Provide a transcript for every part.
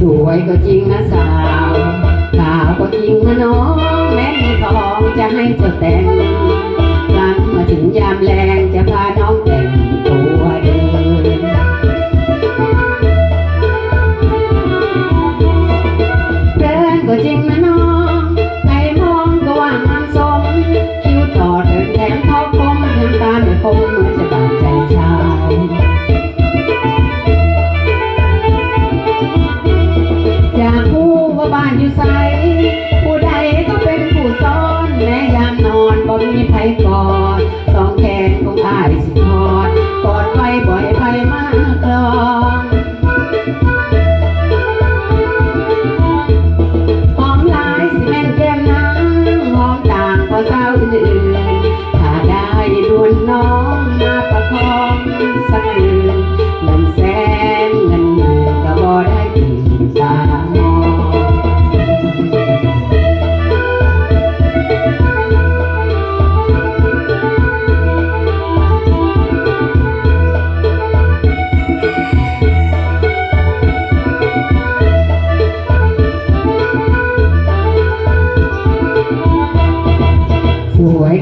สวยก็จริงนะสาว สาวก็จริงนะน้อง แม้มีทองจะให้เธอแต่ง บ้านอยู่ไสผู้ใดก็เป็นผู้ซ้อนแม้ยามนอนบ่มีไผก่อ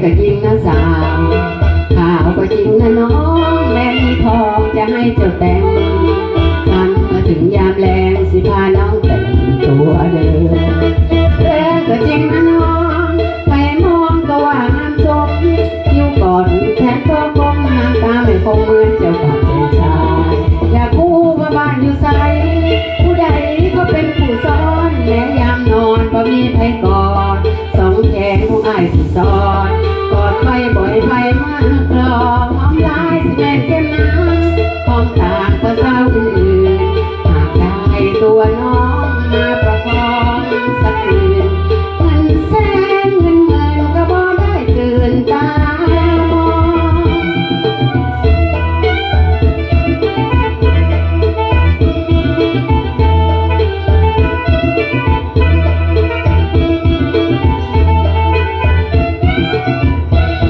ก็จริงนะสาวข่าวก็จริงนะน้องแม่มีทองจะให้เจ้าแต่งมันมาถึงยามแรงสิพาน้องแต่งตัวเดินเดินก็จริงนะน้องไปมองก็ว่างามสมอยู่ก่อนแทนก็คงนางตาไม่คงเหมือนเจ้ากับเป็นชายอยากพูดว่าบ้านอยู่ไสผู้ใดก็เป็นผู้ซ้อนแม้ยามนอนก็มีไผกอดสองแขนของอ้ายสิซ้อน